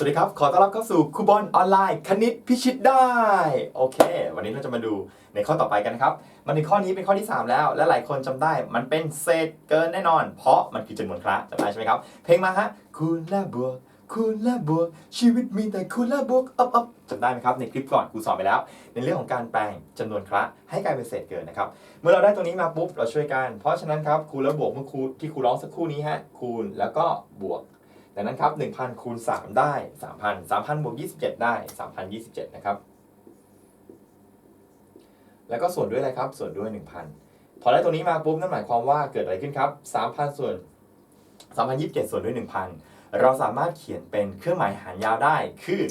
สวัสดีครับ ขอต้อนรับเข้าสู่คูบอลออนไลน์ คณิตพิชิตได้ โอเค วันนี้เราจะมาดูในข้อต่อไปกันนะครับ มันในข้อนี้เป็นข้อที่ 3 แล้ว และหลายคนจำได้ มันเป็นเศษเกินแน่นอน เพราะมันคือจำนวนคละจำได้ใช่ไหมครับ เพลงมาฮะ คูณและบวก คูณและบวก ชีวิตมีแต่คูณและบวกอัพอัพจำได้ไหมครับ ในคลิปก่อนครูสอนไปแล้ว ในเรื่องของการแปลงจำนวนคละให้กลายเป็นเศษเกินนะครับ เมื่อเราได้ตรงนี้มาปุ๊บ เราช่วยกัน เพราะฉะนั้นครับ คูณและบวกเมื่อครูที่ครูร้องสักครู่นี้ฮะ คูณแล้วก็บวก ดังนั้นครับ1,000คูณ3 ได้ 3,000 3,000บวก27 ได้ 3,027 นะครับ แล้วก็ส่วนด้วยอะไรครับ ส่วนด้วย 1,000 พอได้ตรงนี้มาปุ๊บนั่นหมายความว่าเกิดอะไรขึ้นครับ3,000 ส่วน 3,027 ส่วนด้วย 1,000 เราสามารถเขียนเป็นเครื่องหมายหารยาวได้คือ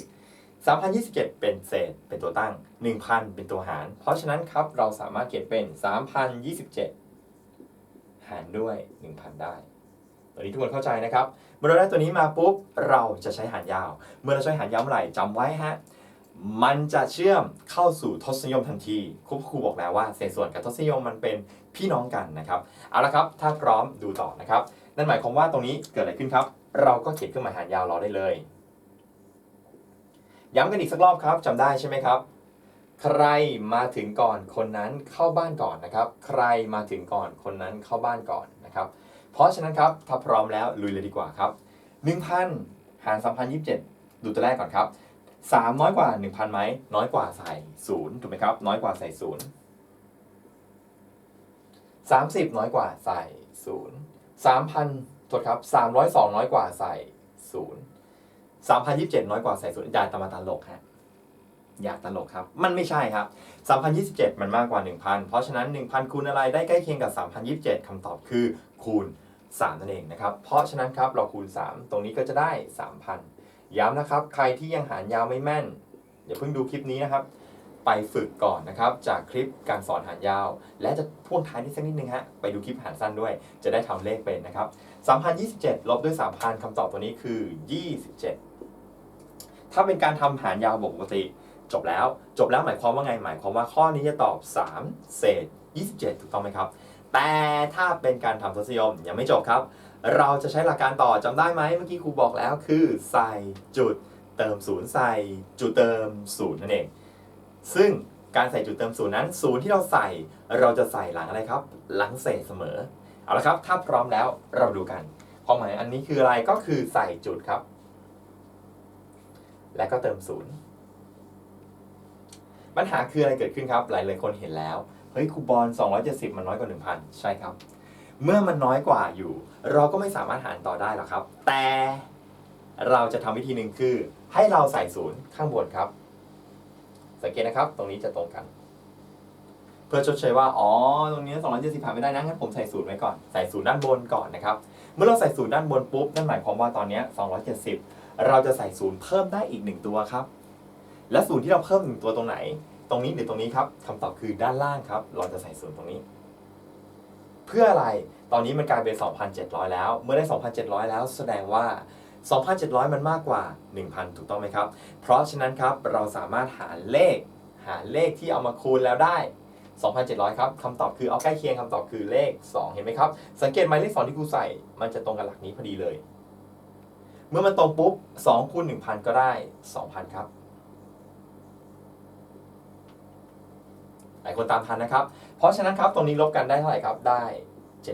3,027 เป็นเศษ เป็นตัวตั้ง 1,000 เป็นตัวหาร เพราะฉะนั้นครับ เราสามารถเขียนเป็น 3,027 หารด้วย 1,000 ได้ ตัวนี้ทุกคนเข้าใจนะครับ เมื่อเราได้ตัวนี้มาปุ๊บเราจะใช้หารยาว เมื่อเราใช้หารยาวเมื่อไหร่จำไว้ฮะมันจะเชื่อมเข้าสู่ทศนิยมทันทีครูครูบอกแล้วว่าเศษส่วนกับทศนิยมมันเป็นพี่น้องกันนะครับเอาละครับถ้าพร้อมดูต่อนะครับนั่นหมายความว่าตรงนี้เกิดอะไรขึ้นครับ เราก็เขียนเครื่องหมายหารยาวรอได้เลย ย้ำกันอีกสักรอบครับจำได้ใช่ไหมครับ ใครมาถึงก่อนคนนั้นเข้าบ้านก่อนนะครับ ใครมาถึงก่อนคนนั้นเข้าบ้านก่อนนะครับ ราะฉะนั้นครับถ้าพร้อมแล้วลุยเลยดีกว่าครับ1,000 หาร 3,027 ดูตัวแรกก่อนครับ 3 น้อยกว่า 1,000ไหมน้อยกว่าใส่0ถูกไหมครับ น้อยกว่าใส่0 30 น้อยกว่าใส่0 3,000โทษครับ302 น้อยกว่าใส่0 3,027 น้อยกว่าใส่0อย่าตามมาตลกฮะอย่าตลกครับ มันไม่ใช่ครับ 3,027 มันมากกว่า 1,000 เพราะฉะนั้น 1,000 คูณอะไรได้ใกล้เคียงกับ 3,027คำตอบคือคูณ 3 นั่นเองนะครับ เพราะฉะนั้นครับเราคูณ 3 ตรงนี้ก็จะได้ 3,000 ย้ำนะครับ ใครที่ยังหารยาวไม่แม่นอย่าเพิ่งดูคลิปนี้นะครับ ไปฝึกก่อนนะครับ จากคลิปการสอนหารยาว และจะพ่วงท้ายนิดสักนิดนึงฮะไปดูคลิปหารสั้นด้วย จะได้ทำเลขเป็นนะครับ3,027 ลบด้วย 3,000คำตอบตัวนี้คือ 27 ถ้าเป็นการทำหารยาวปกติจบแล้ว จบแล้วหมายความว่าไง หมายความว่าข้อนี้จะตอบ 3 เศษ 27 ถูกต้องไหมครับ แต่ถ้าเป็นการทำทศนิยมยังไม่จบครับ เราจะใช้หลักการต่อจำได้ไหมเมื่อกี้ครูบอกแล้วคือใส่จุดเติมศูนย์ใส่จุดเติมศูนย์นั่นเอง ซึ่งการใส่จุดเติมศูนย์นั้นศูนย์ที่เราใส่เราจะใส่หลังอะไรครับ หลังเศษเสมอ เอาละครับ ถ้าพร้อมแล้วเราดูกันความหมายอันนี้คืออะไรก็คือใส่จุดครับ และก็เติมศูนย์ปัญหาคืออะไรเกิดขึ้นครับ หลายหลายๆคนเห็นแล้ว เฮ้ยคูปอง270 มันน้อยกว่า 1,000 ใช่ครับ เมื่อมันน้อยกว่าอยู่ เราก็ไม่สามารถหารต่อได้หรอกครับ แต่เราจะทำวิธีหนึ่งคือ ให้เราใส่ศูนย์ข้างบนครับ สังเกตนะครับ ตรงนี้จะตรงกัน เพื่อชดเชยว่า อ๋อ ตรงนี้270ผ่านไม่ได้นะงั้นผมใส่ศูนย์ไว้ก่อน ใส่ศูนย์ด้านบนก่อนนะครับ เมื่อเราใส่ศูนย์ด้านบนปุ๊บ นั่นหมายความว่าตอนนี้270 เราจะใส่ศูนย์เพิ่มได้อีกหนึ่งตัวครับ และศูนย์ที่เราเพิ่มหนึ่งตัวตรงไหน ตรงนี้หรือตรงนี้ครับคำตอบคือด้านล่างครับ เราจะใส่ศูนย์ตรงนี้ เพื่ออะไรตอนนี้มันกลายเป็น 2,700 แล้ว เมื่อได้ 2,700 แล้วแสดงว่า 2,700 มันมากกว่า 1,000 ถูกต้องไหมครับ เพราะฉะนั้นครับเราสามารถหาเลข หาเลขที่เอามาคูณแล้วได้ 2,700 ครับคำตอบคือเอาใกล้เคียงคำตอบคือเลข 2 เห็นไหมครับ สังเกตหมายเลข 2 ที่ครูใส่ มันจะตรงกับหลักนี้พอดีเลย เมื่อมันตรงปุ๊บ2คูณ1,000 ก็ได้ 2,000 ครับ หลายคนตามทันนะครับ เพราะฉะนั้นครับตรงนี้ลบกันได้เท่าไหร่ครับ ได้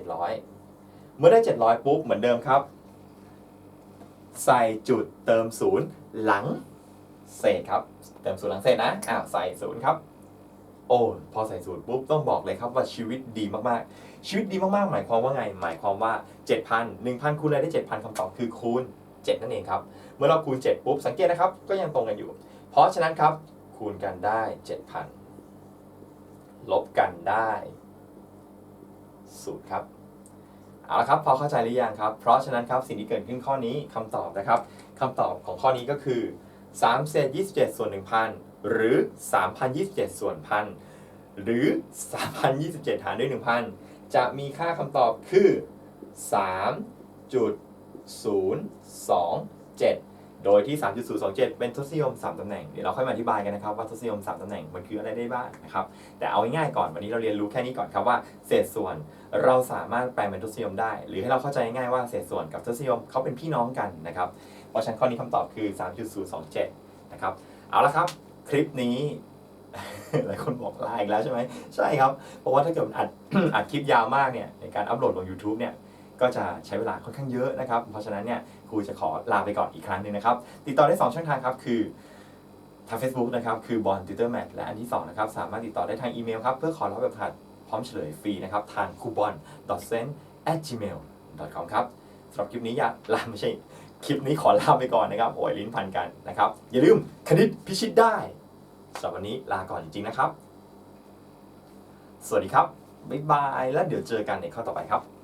700 เมื่อได้ 700 ปุ๊บเหมือนเดิมครับ ใส่จุดเติมศูนย์หลังเศษครับ เติมศูนย์หลังเศษนะอ้าวใส่ศูนย์ครับโอ้พอใส่ศูนย์ปุ๊บต้องบอกเลยครับว่าชีวิตดีมากๆ ชีวิตดีมากๆ หมายความว่าไง หมายความว่า 7,000 1,000 คูณอะไรได้ 7,000คำตอบคือคูณ 7 นั่นเองครับ เมื่อเราคูณ 7 ปุ๊บ สังเกตนะครับ ก็ยังตรงกันอยู่ เพราะฉะนั้นครับ คูณกันได้ 7,000 ลบกันได้ศูนย์ครับเอาละครับพอเข้าใจหรือยังครับ เพราะฉะนั้นครับสิ่งที่เกิดขึ้นข้อนี้คำตอบนะครับคำตอบของข้อนี้ก็คือ3เศษ27 ส่วน 1,000 หรือ 3,027 ส่วนพันหรือ 3,027 หารด้วย 1,000 จะมีค่าคำตอบคือ 3.027 โดยที่ 3.027 เป็นทศนิยม 3 ตำแหน่ง เดี๋ยวเราค่อยมาอธิบายกันนะครับว่าทศนิยม 3 ตำแหน่งมันคืออะไรได้บ้างนะครับ แต่เอาง่ายๆก่อนวันนี้เราเรียนรู้แค่นี้ก่อนครับว่าเศษส่วนเราสามารถแปลงเป็นทศนิยมได้ หรือให้เราเข้าใจง่ายๆว่าเศษส่วนกับทศนิยมเขาเป็นพี่น้องกันนะครับ เพราะฉะนั้นข้อนี้คำตอบคือ 3.027 นะครับ เอาละครับคลิปนี้หลายคนบอกลาอีกแล้วใช่ไหมใช่ครับ เพราะว่าถ้าเกิดอัดอัดคลิปยาวมากเนี่ยในการอัปโหลดลง YouTube เนี่ย ก็จะใช้เวลาค่อนข้างเยอะนะครับ เพราะฉะนั้นเนี่ยครูจะขอลาไปก่อนอีกครั้งหนึ่งนะครับ ติดต่อได้ 2 ช่องทางครับคือทาง Facebook นะครับคือบอลติวเตอร์แมทและอันที่ 2 นะครับ สามารถติดต่อได้ทางอีเมลครับ เพื่อขอรับแบบผัดพร้อมเฉลยฟรีนะครับ ทางคูบอล s e n at gmail com ครับสำหรับคลิปนี้อย่าลาไม่ใช่ คลิปนี้ขอลาไปก่อนนะครับ โอ้ยลิ้นพันกันนะครับ อย่าลืมคณิตพิชิตได้สำหรับวันนี้ลาก่อนจริงๆนะครับ สวัสดีครับบ๊ายบาย แล้วเดี๋ยวเจอกันในข้อต่อไปครับ